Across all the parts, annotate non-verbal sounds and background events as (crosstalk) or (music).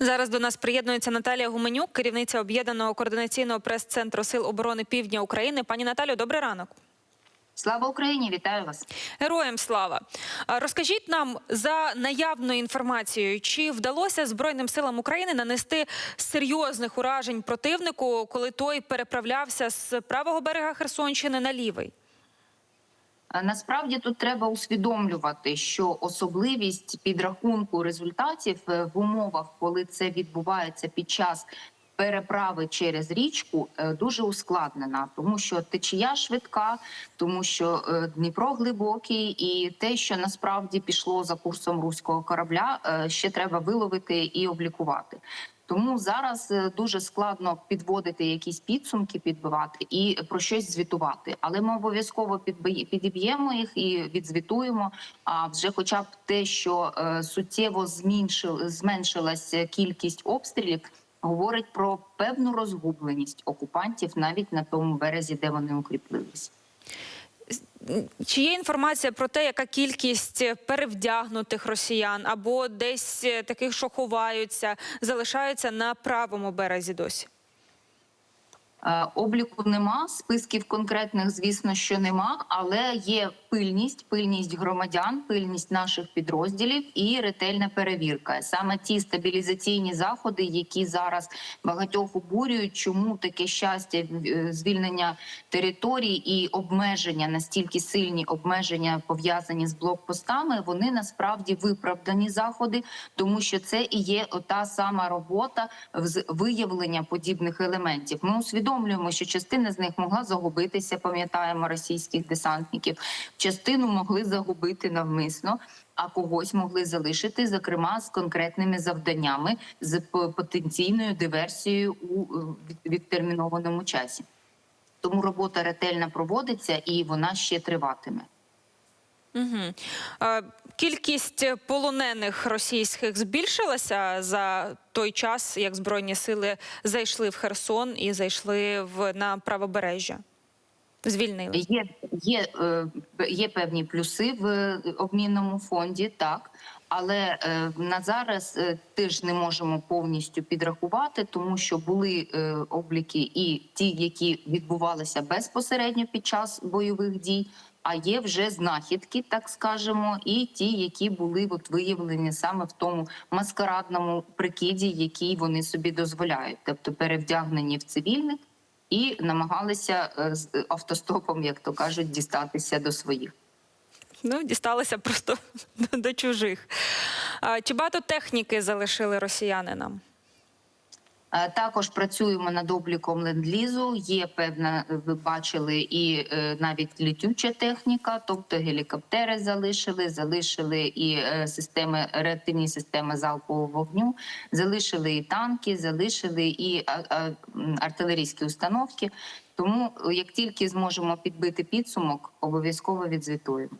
Зараз до нас приєднується Наталія Гуменюк, керівниця об'єднаного координаційного прес-центру Сил оборони Півдня України. Пані Наталю, добрий ранок. Слава Україні! Вітаю вас. Героям слава. Розкажіть нам за наявною інформацією, чи вдалося Збройним силам України нанести серйозних уражень противнику, коли той переправлявся з правого берега Херсонщини на лівий? Е, Насправді тут треба усвідомлювати, що особливість підрахунку результатів е, в умовах, коли це відбувається під час переправи через річку, е, дуже ускладнена, тому що течія швидка, тому що Дніпро глибокий, і те, що насправді пішло за курсом руського корабля, ще треба виловити і облікувати. Тому зараз е, дуже складно підводити якісь підсумки, підбивати і про щось звітувати. Але ми обов'язково підіб'ємо їх і відзвітуємо. А вже, хоча б те, що е, суттєво зменшил, зменшилася кількість обстрілів, говорить про певну розгубленість окупантів навіть на тому березі, де вони укріплились. Чи є інформація про те, яка кількість перевдягнутих росіян або десь таких, що ховаються, залишаються на правому березі досі? Е, Обліку нема, списків конкретних, звісно, що нема, але є пильність, пильність громадян, пильність наших підрозділів і ретельна перевірка. Саме ті стабілізаційні заходи, які зараз багатьох обурюють, чому таке щастя е, звільнення територій і обмеження настільки сильні обмеження пов'язані з блокпостами, вони насправді виправдані заходи, тому що це і є та сама робота з виявлення подібних елементів. Ми усвідомлюємо, що частина з них могла загубитися. Пам'ятаємо російських десантників, частину могли загубити навмисно. А когось могли залишити, зокрема з конкретними завданнями, з потенційною диверсією у е, відтермінованому часі. Тому робота ретельно проводиться і вона ще триватиме. Угу. Кількість полонених російських збільшилася за той час, як Збройні сили зайшли в Херсон і зайшли в на правобережжя. Звільнили. Є, є, е, є певні плюси в е, обмінному фонді, так. Але е, на зараз теж не можемо повністю підрахувати, тому що були обліки і ті, які відбувалися безпосередньо під час бойових дій. А є вже знахідки, так скажемо, і ті, які були от виявлені саме в тому маскарадному прикиді, який вони собі дозволяють, тобто перевдягнені в цивільних і намагалися е, з автостопом, як то кажуть, дістатися до своїх. Ну, дісталися просто (laughs) до чужих. Чи багато техніки залишили росіяни нам? Е, Також працюємо над обліком ленд-лізу. Є певна, ви бачили, і е, навіть літюча техніка, тобто гелікоптери залишили, залишили і е, системи реактивні системи залпового вогню, залишили і танки, залишили і артилерійські установки. Тому, е, як тільки зможемо підбити підсумок, обов'язково відзвітуємо.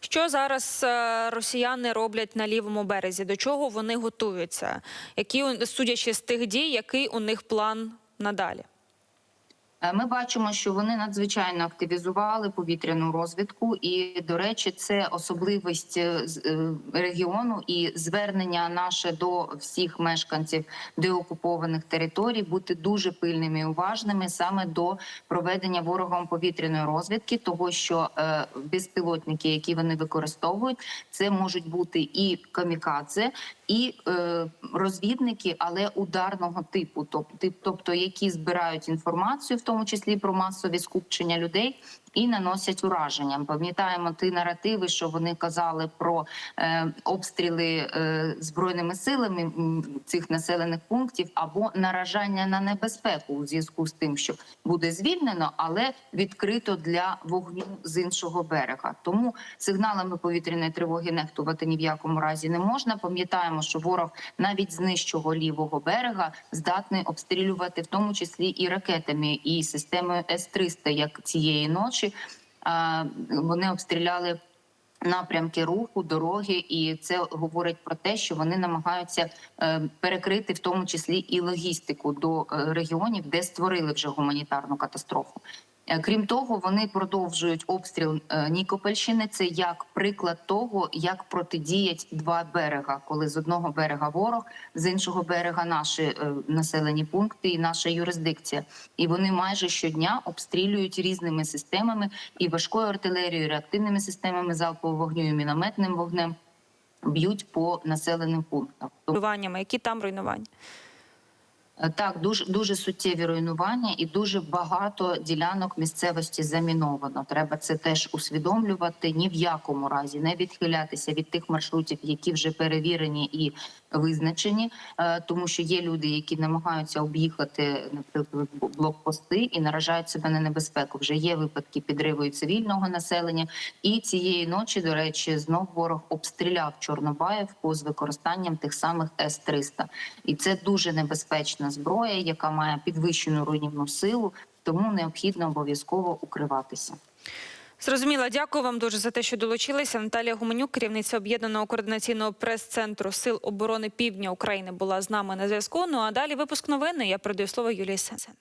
Що зараз е, росіяни роблять на лівому березі? До чого вони готуються? Які судячи з тих дій, який у них план надалі? Е, Ми бачимо, що вони надзвичайно активізували повітряну розвідку, і до речі, це особливість е, е, регіону і звернення наше до всіх мешканців деокупованих територій бути дуже пильними і уважними саме до проведення ворогом повітряної розвідки, того що безпілотники, які вони використовують, це можуть бути і камікадзе, і розвідники, але ударного типу, тобто які збирають інформацію, в тому числі про масові скупчення людей. І наносять ураження. Пам'ятаємо ті наративи, що вони казали про е, обстріли е, збройними силами цих населених пунктів або наражання на небезпеку у зв'язку з тим, що буде звільнено, але відкрито для вогню з іншого берега. Тому сигналами повітряної тривоги нехтувати ні в якому разі не можна. Пам'ятаємо, що ворог навіть з нижчого лівого берега здатний обстрілювати, в тому числі і ракетами, і системою С-300, як цієї ночі. Вони обстріляли напрямки руху, дороги, і це говорить про те, що вони намагаються е, перекрити в тому числі і логістику до е, регіонів, де створили вже гуманітарну катастрофу. Е, Крім того, вони продовжують обстріл е, Нікопольщини. Це як приклад того, як протидіять два берега, коли з одного берега ворог, з іншого берега наші е, населені пункти і наша юрисдикція. І вони майже щодня обстрілюють різними системами і важкою артилерією, і реактивними системами залпового вогню, і мінометним вогнем. Б'ють по населеним пунктам. руйнуваннями? Які там руйнування? Е, Так, дуже дуже суттєві руйнування і дуже багато ділянок місцевості заміновано. Треба це теж усвідомлювати. Ні в якому разі не відхилятися від тих маршрутів, які вже перевірені і визначені, е, тому що є люди, які намагаються об'їхати наприклад блокпости і наражають себе на небезпеку. Вже є випадки підриву цивільного населення. І цієї ночі, до речі, знов ворог обстріляв Чорнобаївку з використанням тих самих С-300. І це дуже небезпечна зброя, яка має підвищену руйнівну силу, тому необхідно обов'язково укриватися. Зрозуміла, дякую вам дуже за те, що долучилися. Наталія Гуменюк, керівниця об'єднаного координаційного прес-центру Сил оборони Півдня України, була з нами на зв'язку. Ну а далі випуск новини. Я передаю слово Юлії Сенсен.